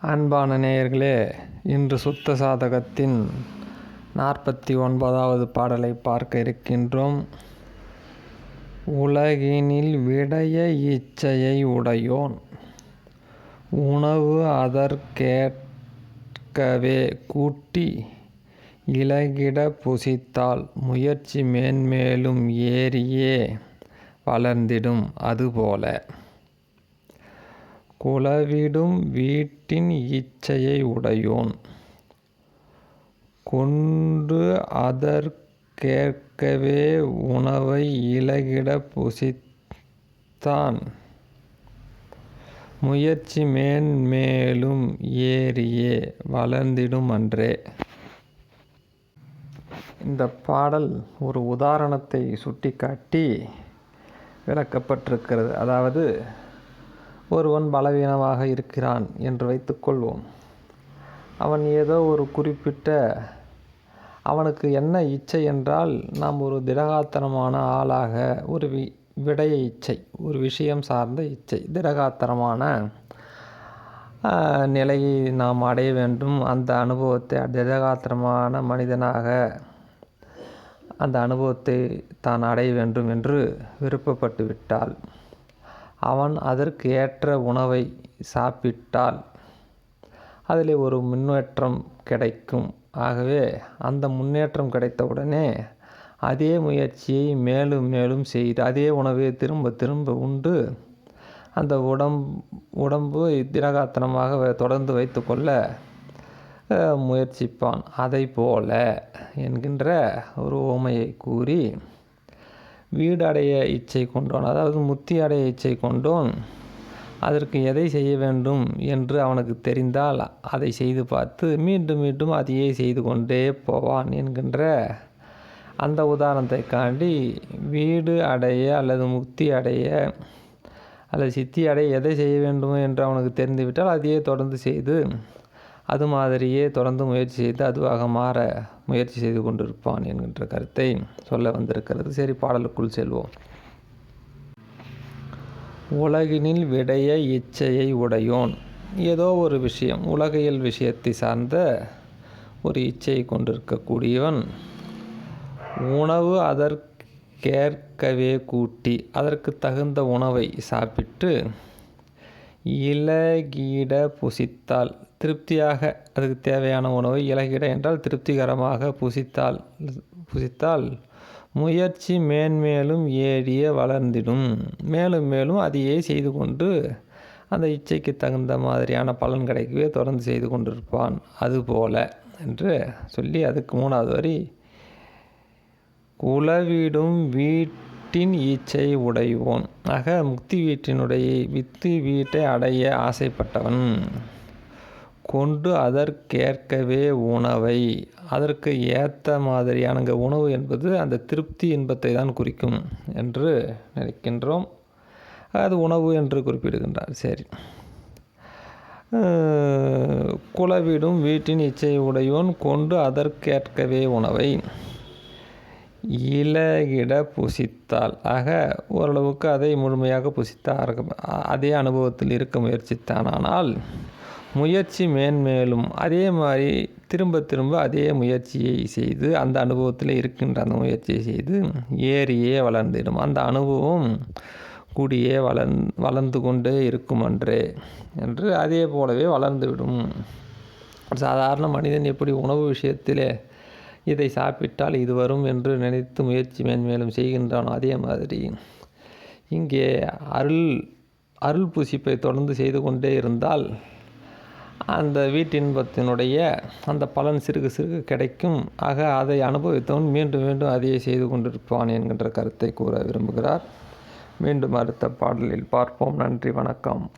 அன்பான நேயர்களே இன்று சுத்த சாதகத்தின் நாற்பத்தி ஒன்பதாவது பாடலை பார்க்க இருக்கின்றோம். உலகினில் விடைய இச்சையை உடையோன். உணவு அதற்கேற்கவே கூட்டி இலகிட புசித்தால் முயற்சி மேன்மேலும் ஏறியே வளர்ந்திடும் அதுபோல. குலவிடும் வீட்டின் இச்சையை உடையோன். கொண்டு அதற்கேற்கவே உணவை இலகிட புசித்தான். முயற்சி மேன்மேலும் ஏறியே வளர்ந்திடும் அன்றே. இந்த பாடல் ஒரு உதாரணத்தை சுட்டிக்காட்டி விளக்கப்பட்டிருக்கிறது. அதாவது ஒருவன் பலவீனமாக இருக்கிறான் என்று வைத்துக்கொள்வோம் அவன் ஏதோ ஒரு குறிப்பிட்ட அவனுக்கு என்ன இச்சை என்றால் நாம் ஒரு திடகாத்திரமான ஆளாக ஒரு வி விடைய இச்சை ஒரு விஷயம் சார்ந்த இச்சை. திடகாத்திரமான நிலையை நாம் அடைய வேண்டும். அந்த அனுபவத்தை திடகாத்திரமான மனிதனாக அந்த அனுபவத்தை தான் அடைய வேண்டும் என்று விருப்பப்பட்டு விட்டால். அவன் அதற்கு ஏற்ற உணவை சாப்பிட்டால் அதில் ஒரு முன்னேற்றம் கிடைக்கும். ஆகவே அந்த முன்னேற்றம் கிடைத்தவுடனே அதே முயற்சியை மேலும் மேலும் செய்து அதே உணவை திரும்ப திரும்ப உண்டு. அந்த உடம் உடம்பு திடகாத்தனமாக தொடர்ந்து வைத்துக்கொள்ள முயற்சிப்பான். அதை போல என்கின்ற ஒரு ஓமையை கூறி வீடு அடைய இச்சை கொண்டோன் அதாவது முத்தி அடைய இச்சை கொண்டோன். அதற்கு எதை செய்ய வேண்டும் என்று அவனுக்கு தெரிந்தால் அதை செய்து பார்த்து மீண்டும் மீண்டும் அதையே செய்து கொண்டே போவான் என்கின்ற அந்த உதாரணத்தை காண்டி வீடு அடைய அல்லது முக்தி அடைய அல்லது சித்தி அடைய எதை செய்ய வேண்டும் என்று அவனுக்கு தெரிந்துவிட்டால் அதையே தொடர்ந்து செய்து அது மாதிரியே தொடர்ந்து முயற்சி செய்து அதுவாக மாற முயற்சி செய்து கொண்டிருப்பான் என்கின்ற கருத்தை சொல்ல வந்திருக்கிறது. சரி பாடலுக்குள் செல்வோம். உலகினில் விடைய இச்சையை உடையோன். ஏதோ ஒரு விஷயம் உலகியல் விஷயத்தை சார்ந்த ஒரு இச்சையை கொண்டிருக்கக்கூடியவன் உணவு அதற்கேற்கவே கூட்டி அதற்கு தகுந்த உணவை சாப்பிட்டு இலகீட புசித்தால் திருப்தியாக அதுக்கு தேவையான உணவை இலகிட என்றால் திருப்திகரமாக புசித்தால் புசித்தால் முயற்சி மேன்மேலும் ஏறிய வளர்ந்திடும். மேலும் மேலும் அதையே செய்து கொண்டு அந்த இச்சைக்கு தகுந்த மாதிரியான பலன் கிடைக்கவே தொடர்ந்து செய்து கொண்டிருப்பான். அதுபோல என்று சொல்லி அதுக்கு மூணாவது வரி குலவிடும் வீட்டின் ஈச்சை உடைவோன். ஆக முக்தி வீட்டினுடைய வித்து வீட்டை அடைய ஆசைப்பட்டவன். கொண்டு அதற்கேற்கவே உணவை. அதற்கு ஏற்ற மாதிரியானங்க உணவு என்பது அந்த திருப்தி இன்பத்தை தான் குறிக்கும் என்று நினைக்கின்றோம். அது உணவு என்று குறிப்பிடுகின்றார். சரி. குலவிடும் வீட்டின் இச்சை உடையோன் கொண்டு அதற்கேற்கவே உணவை. இலகிட புசித்தால். ஆக ஓரளவுக்கு அதை முழுமையாக புசித்த அதே அனுபவத்தில் இருக்க முயற்சித்தானால் முயற்சி மேன்மேலும் அதே மாதிரி திரும்ப திரும்ப அதே முயற்சியை செய்து அந்த அனுபவத்தில் இருக்கின்ற அந்த முயற்சியை செய்து ஏறியே வளர்ந்திடும். அந்த அனுபவம் கூடியே வளர் வளர்ந்து கொண்டே இருக்கும் அன்றே என்று அதே போலவே வளர்ந்துவிடும். சாதாரண மனிதன் எப்படி உணவு விஷயத்திலே இதை சாப்பிட்டால் இது வரும் என்று நினைத்து முயற்சி மேன்மேலும் செய்கின்றானோ அதே மாதிரி இங்கே அருள் அருள் புசிப்பை தொடர்ந்து செய்து கொண்டே இருந்தால் அந்த வீட்டின்பத்தினுடைய அந்த பலன் சிறுகு சிறுகு கிடைக்கும். ஆக அதை அனுபவித்தவன் மீண்டும் மீண்டும் அதையே செய்து கொண்டிருப்பான் என்கின்ற கருத்தை கூற விரும்புகிறார். மீண்டும் அடுத்த பாடலில் பார்ப்போம். நன்றி வணக்கம்.